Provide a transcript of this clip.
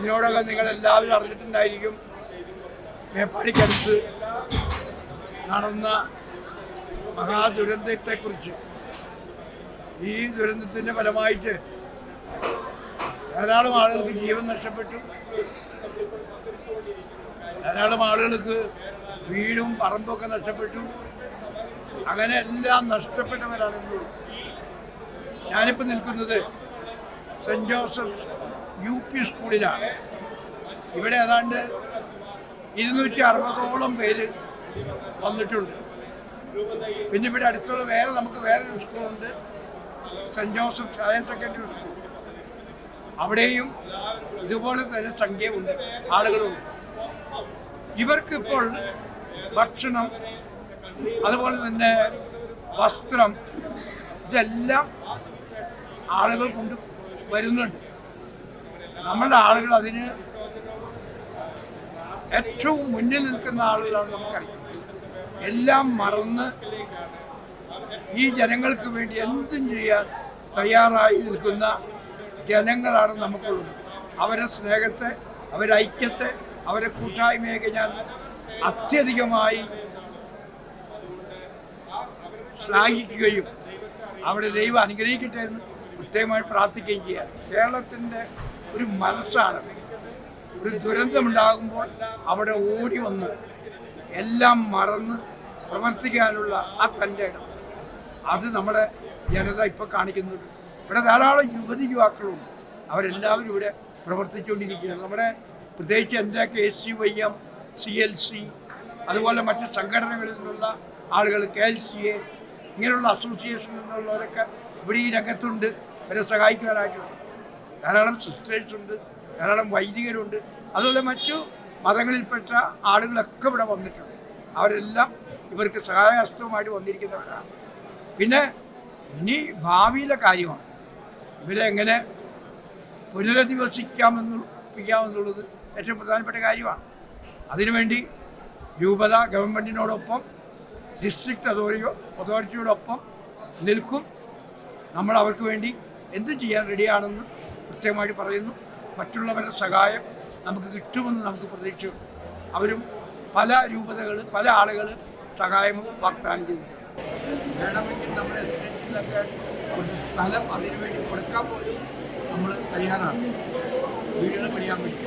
ഇതിനോടകം നിങ്ങൾ എല്ലാവരും അറിഞ്ഞിട്ടുണ്ടായിരിക്കും. മേപ്പാടിക്കടുത്ത് നടന്ന മഹാദുരന്തത്തെക്കുറിച്ച്. ഈ ദുരന്തത്തിന്റെ ഫലമായിട്ട് ധാരാളം ആളുകൾക്ക് ജീവൻ നഷ്ടപ്പെട്ടു. ധാരാളം ആളുകൾക്ക് വീടും പറമ്പൊക്കെ നഷ്ടപ്പെട്ടു. അങ്ങനെ എല്ലാം നഷ്ടപ്പെട്ടവരാണെങ്കിൽ ഞാനിപ്പോൾ നിൽക്കുന്നത് സെന്റ് ജോസഫ് യു പി സ്കൂളിലാണ്. ഇവിടെ ഏതാണ്ട് ഇരുന്നൂറ്റി അറുപതോളം പേര് വന്നിട്ടുണ്ട്. പിന്നെ ഇവിടെ അടുത്തുള്ള വേറെ നമുക്ക് വേറൊരു സ്കൂളുണ്ട്. Saint Joseph higher secondary school. അവിടെയും ഇതുപോലെ തന്നെ സംഖ്യയുണ്ട് ആളുകളുണ്ട്. ഇവർക്കിപ്പോൾ ഭക്ഷണം അതുപോലെ തന്നെ വസ്ത്രം ഇതെല്ലാം ആളുകൾ കൊണ്ട് വരുന്നുണ്ട്. നമ്മളുടെ ആളുകൾ അതിന് ഏറ്റവും മുന്നിൽ നിൽക്കുന്ന ആളുകളാണ് നമുക്കറിയാം. എല്ലാം മറന്ന് ഈ ജനങ്ങൾക്ക് വേണ്ടി എന്തും ചെയ്യാൻ തയ്യാറായി നിൽക്കുന്ന ജനങ്ങളാണ് നമുക്കുള്ളത്. അവരെ സ്നേഹത്തെ അവരെ ഐക്യത്തെ അവരെ കൂട്ടായ്മയൊക്കെ ഞാൻ അത്യധികമായി ശ്ലാഘിക്കുകയും അവിടെ ദൈവം അനുഗ്രഹിക്കട്ടെ എന്ന് പ്രത്യേകമായി പ്രാർത്ഥിക്കുകയും ചെയ്യാം. കേരളത്തിന്റെ ഒരു മനസ്സാണ്. ഒരു ദുരന്തമുണ്ടാകുമ്പോൾ അവിടെ ഓടി വന്ന് എല്ലാം മറന്ന് പ്രവർത്തിക്കാനുള്ള ആ തന്റെ ഇടം. അത് നമ്മുടെ ജനത ഇപ്പോൾ കാണിക്കുന്നുണ്ട്. ഇവിടെ ധാരാളം യുവതി യുവാക്കളുണ്ട്. അവരെല്ലാവരും ഇവിടെ പ്രവർത്തിച്ചുകൊണ്ടിരിക്കുകയാണ്. നമ്മുടെ പ്രത്യേകിച്ച് എന്റെ K C Y M C L C അതുപോലെ മറ്റ് സംഘടനകളിൽ നിന്നുള്ള ആളുകൾ കെ എൽ സി എ ഇങ്ങനെയുള്ള അസോസിയേഷനിൽ നിന്നുള്ളവരൊക്കെ ഇവിടെ ഈ രംഗത്തുണ്ട്. അവരെ സഹായിക്കാനായിട്ടുണ്ട് ധാരാളം സിസ്റ്റേഴ്സ് ഉണ്ട് ധാരാളം വൈദികരുണ്ട്. അതുപോലെ മറ്റു മതങ്ങളിൽപ്പെട്ട ആളുകളൊക്കെ ഇവിടെ വന്നിട്ടുണ്ട്. അവരെല്ലാം ഇവർക്ക് സഹായഹസ്തവുമായിട്ട് വന്നിരിക്കുന്നവരാണ്. പിന്നെ ഇനി ഭാവിയിലെ കാര്യമാണ്. ഇവരെ എങ്ങനെ പുനരധിവസിക്കാമെന്നുള്ളത് ഏറ്റവും പ്രധാനപ്പെട്ട കാര്യമാണ്. അതിനുവേണ്ടി രൂപത ഗവൺമെന്റിനോടൊപ്പം ഡിസ്ട്രിക്ട് അതോറിയോ അതോറിറ്റിയോടൊപ്പം നിൽക്കും. നമ്മൾ അവർക്ക് വേണ്ടി എന്തും ചെയ്യാൻ റെഡിയാണെന്ന് കൃത്യമായിട്ട് പറയുന്നു. മറ്റുള്ളവരുടെ സഹായം നമുക്ക് കിട്ടുമെന്ന് നമുക്ക് പ്രതീക്ഷയുണ്ട് അവരും പല രൂപതകൾ പല ആളുകൾ സഹായം വാഗ്ദാനം ചെയ്തിട്ടുണ്ട് വേണമെങ്കിൽ നമ്മുടെ എസ്റ്റേറ്റിലൊക്കെ സ്ഥലം അതിനുവേണ്ടി കൊടുക്കാൻ പോലും നമ്മൾ തയ്യാറാണ്. വീടുകൾ പണിയാൻ വേണ്ടി